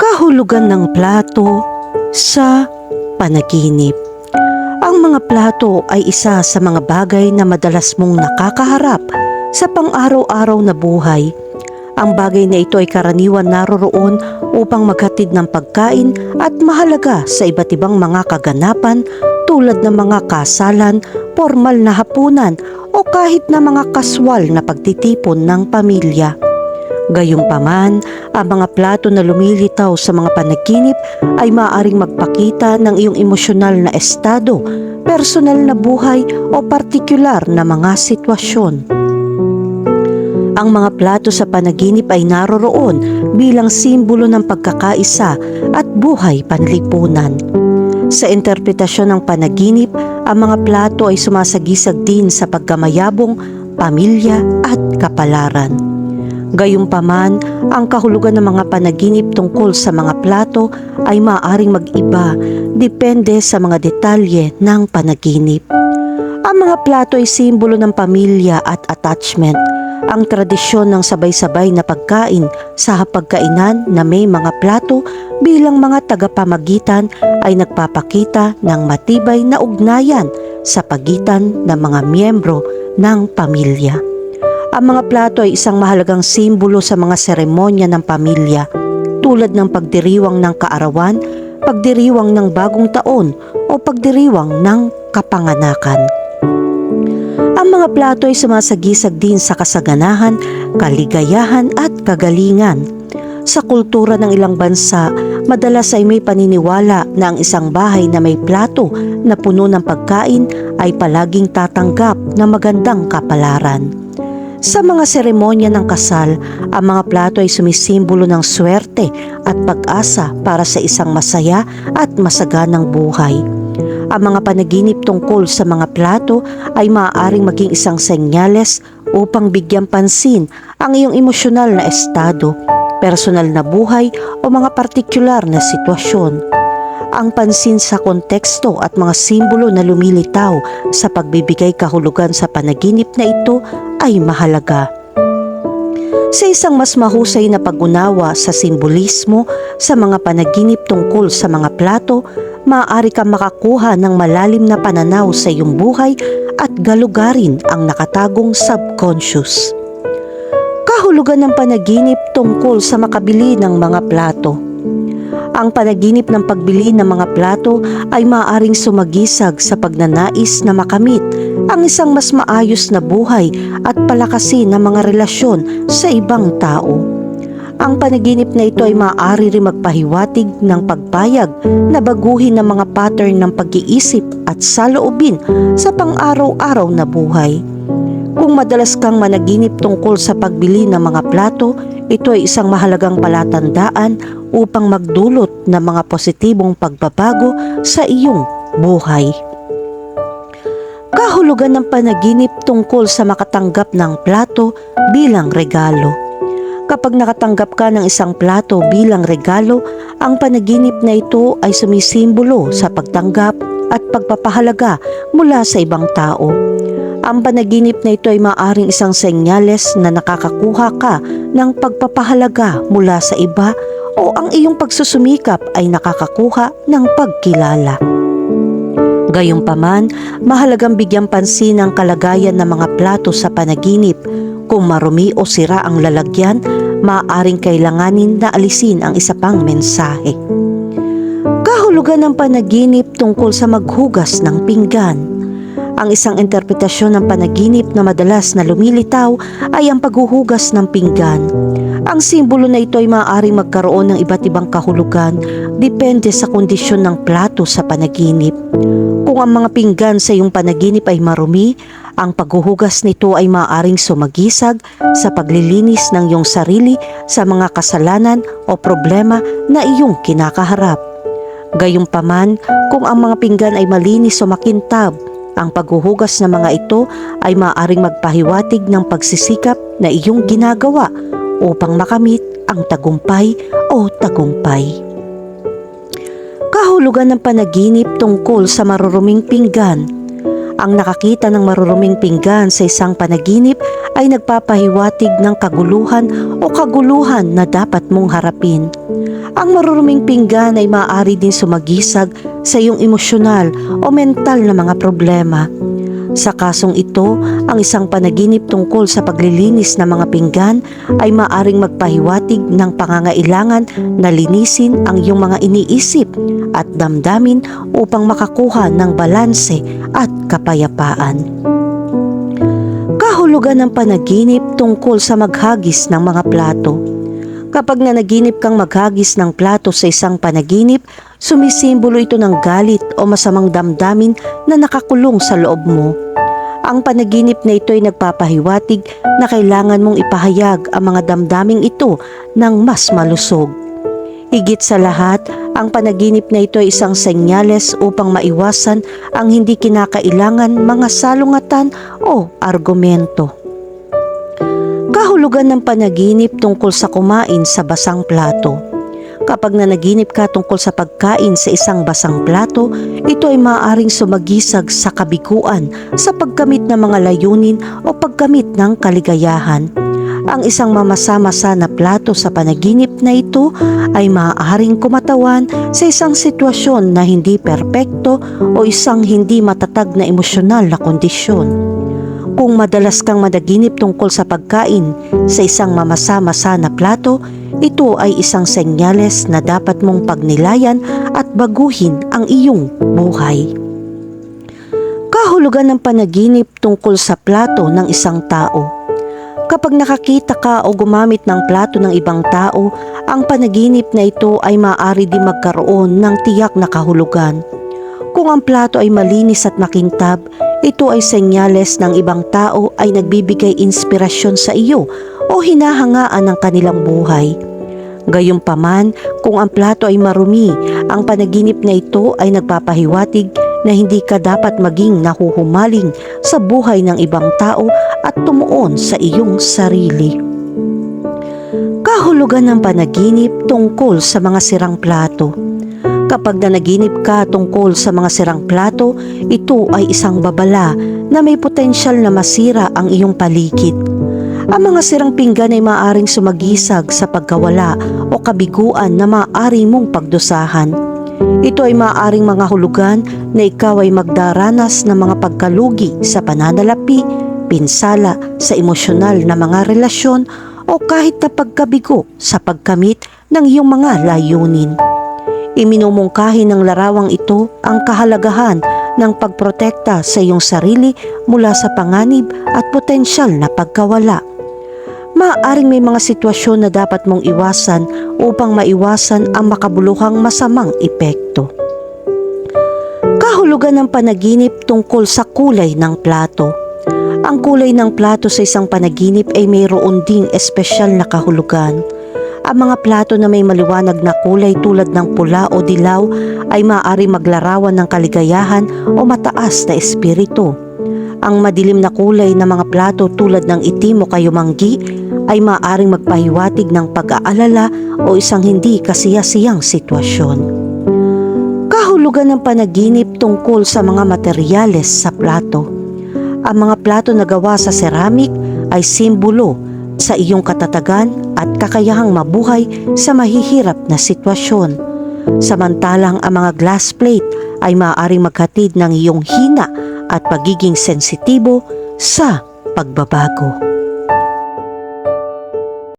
kahulugan ng plato sa panaginip. Ang mga plato ay isa sa mga bagay na madalas mong nakakaharap sa pang-araw-araw na buhay. Ang bagay na ito ay karaniwan naroroon upang maghatid ng pagkain at mahalaga sa iba't ibang mga kaganapan tulad ng mga kasalan, formal na hapunan o kahit na mga kaswal na pagtitipon ng pamilya. Gayunpaman, ang mga plato na lumilitaw sa mga panaginip ay maaaring magpakita ng iyong emosyonal na estado, personal na buhay o partikular na mga sitwasyon. Ang mga plato sa panaginip ay naroroon bilang simbolo ng pagkakaisa at buhay panlipunan. Sa interpretasyon ng panaginip, ang mga plato ay sumasagisag din sa pagkamayabong, pamilya at kapalaran. Gayunpaman, ang kahulugan ng mga panaginip tungkol sa mga plato ay maaaring mag-iba depende sa mga detalye ng panaginip. Ang mga plato ay simbolo ng pamilya at attachment. Ang tradisyon ng sabay-sabay na pagkain sa hapagkainan na may mga plato bilang mga tagapamagitan ay nagpapakita ng matibay na ugnayan sa pagitan ng mga miyembro ng pamilya. Ang mga plato ay isang mahalagang simbolo sa mga seremonya ng pamilya tulad ng pagdiriwang ng kaarawan, pagdiriwang ng bagong taon o pagdiriwang ng kapanganakan. Ang mga plato ay sumasagisag din sa kasaganahan, kaligayahan at kagalingan. Sa kultura ng ilang bansa, madalas ay may paniniwala na ang isang bahay na may plato na puno ng pagkain ay palaging tatanggap ng magandang kapalaran. Sa mga seremonya ng kasal, ang mga plato ay sumisimbolo ng swerte at pag-asa para sa isang masaya at masaganang buhay. Ang mga panaginip tungkol sa mga plato ay maaaring maging isang senyales upang bigyan pansin ang iyong emosyonal na estado, personal na buhay o mga partikular na sitwasyon. Ang pansin sa konteksto at mga simbolo na lumilitaw sa pagbibigay kahulugan sa panaginip na ito ay mahalaga. Sa isang mas mahusay na pag-unawa sa simbolismo sa mga panaginip tungkol sa mga plato, maaari kang makakuha ng malalim na pananaw sa iyong buhay at galugarin ang nakatagong subconscious. Kahulugan ng panaginip tungkol sa makabili ng mga plato. Ang panaginip ng pagbili ng mga plato ay maaaring sumagisag sa pagnanais na makamit ang isang mas maayos na buhay at palakasin ng mga relasyon sa ibang tao. Ang panaginip na ito ay maaari rin magpahiwatig ng pagpayag na baguhin ng mga pattern ng pag-iisip at saloobin sa pang-araw-araw na buhay. Kung madalas kang managinip tungkol sa pagbili ng mga plato, ito ay isang mahalagang palatandaan upang magdulot ng mga positibong pagbabago sa iyong buhay. Kahulugan ng panaginip tungkol sa makatanggap ng plato bilang regalo. Kapag nakatanggap ka ng isang plato bilang regalo, ang panaginip na ito ay sumisimbolo sa pagtanggap at pagpapahalaga mula sa ibang tao. Ang panaginip na ito ay maaring isang senyales na nakakakuha ka ng pagpapahalaga mula sa iba o ang iyong pagsusumikap ay nakakakuha ng pagkilala. Gayunpaman, mahalagang bigyang pansin ang kalagayan ng mga plato sa panaginip. Kung marumi o sira ang lalagyan, maaaring kailanganin na alisin ang isa pang mensahe. Kahulugan ng panaginip tungkol sa maghugas ng pinggan. Ang isang interpretasyon ng panaginip na madalas na lumilitaw ay ang paghuhugas ng pinggan. Ang simbolo na ito ay maaaring magkaroon ng iba't ibang kahulugan depende sa kondisyon ng plato sa panaginip. Kung ang mga pinggan sa iyong panaginip ay marumi, ang paghuhugas nito ay maaaring sumagisag sa paglilinis ng iyong sarili sa mga kasalanan o problema na iyong kinakaharap. Gayunpaman, kung ang mga pinggan ay malinis o makintab, ang paghuhugas ng mga ito ay maaaring magpahiwatig ng pagsisikap na iyong ginagawa upang makamit ang tagumpay o tagumpay. Kahulugan ng panaginip tungkol sa maruruming pinggan. Ang nakakita ng maruruming pinggan sa isang panaginip ay nagpapahiwatig ng kaguluhan o kaguluhan na dapat mong harapin. Ang maruruming pinggan ay maaari din sumagisag sa iyong emosyonal o mental na mga problema. Sa kasong ito, ang isang panaginip tungkol sa paglilinis ng mga pinggan ay maaring magpahiwatig ng pangangailangan na linisin ang iyong mga iniisip at damdamin upang makakuha ng balanse at kapayapaan. Kahulugan ng panaginip tungkol sa maghagis ng mga plato. Kapag nanaginip kang maghagis ng plato sa isang panaginip, sumisimbolo ito ng galit o masamang damdamin na nakakulong sa loob mo. Ang panaginip na ito ay nagpapahiwatig na kailangan mong ipahayag ang mga damdaming ito ng mas malusog. Higit sa lahat, ang panaginip na ito ay isang senyales upang maiwasan ang hindi kinakailangan mga salungatan o argumento. Kahulugan ng panaginip tungkol sa kumain sa basang plato. Kapag nanaginip ka tungkol sa pagkain sa isang basang plato, ito ay maaaring sumagisag sa kabiguan sa pagkamit ng mga layunin o pagkamit ng kaligayahan. Ang isang mamasama-masa na plato sa panaginip na ito ay maaaring kumatawan sa isang sitwasyon na hindi perpekto o isang hindi matatag na emosyonal na kondisyon. Kung madalas kang madaginip tungkol sa pagkain sa isang mamasa-masa na plato, ito ay isang senyales na dapat mong pagnilayan at baguhin ang iyong buhay. Kahulugan ng panaginip tungkol sa plato ng isang tao. Kapag nakakita ka o gumamit ng plato ng ibang tao, ang panaginip na ito ay maaari din magkaroon ng tiyak na kahulugan. Kung ang plato ay malinis at makintab, ito ay senyales ng ibang tao ay nagbibigay inspirasyon sa iyo o hinahangaan ng kanilang buhay. Gayunpaman, kung ang plato ay marumi, ang panaginip na ito ay nagpapahiwatig na hindi ka dapat maging nahuhumaling sa buhay ng ibang tao at tumuon sa iyong sarili. Kahulugan ng panaginip tungkol sa mga sirang plato. Kapag nanaginip ka tungkol sa mga sirang plato, ito ay isang babala na may potensyal na masira ang iyong paligid. Ang mga sirang pinggan ay maaaring sumagisag sa pagkawala o kabiguan na maaari mong pagdusahan. Ito ay maaaring mga hulugan na ikaw ay magdaranas ng mga pagkalugi sa pananalapi, pinsala sa emosyonal na mga relasyon o kahit na pagkabigo sa pagkamit ng iyong mga layunin. Iminumungkahi ng larawang ito ang kahalagahan ng pagprotekta sa iyong sarili mula sa panganib at potensyal na pagkawala. Maaaring may mga sitwasyon na dapat mong iwasan upang maiwasan ang makabuluhang masamang epekto. Kahulugan ng panaginip tungkol sa kulay ng plato. Ang kulay ng plato sa isang panaginip ay mayroon ding espesyal na kahulugan. Ang mga plato na may maliwanag na kulay tulad ng pula o dilaw ay maaari maglarawan ng kaligayahan o mataas na espiritu. Ang madilim na kulay ng mga plato tulad ng itim o kayumanggi ay maaaring magpahiwatig ng pag-aalala o isang hindi kasiyasiyang sitwasyon. Kahulugan ng panaginip tungkol sa mga materyales sa plato. Ang mga plato na gawa sa ceramic ay simbolo sa iyong katatagan at kakayahang mabuhay sa mahihirap na sitwasyon. Samantalang ang mga glass plate ay maaaring maghatid ng iyong hina at pagiging sensitibo sa pagbabago.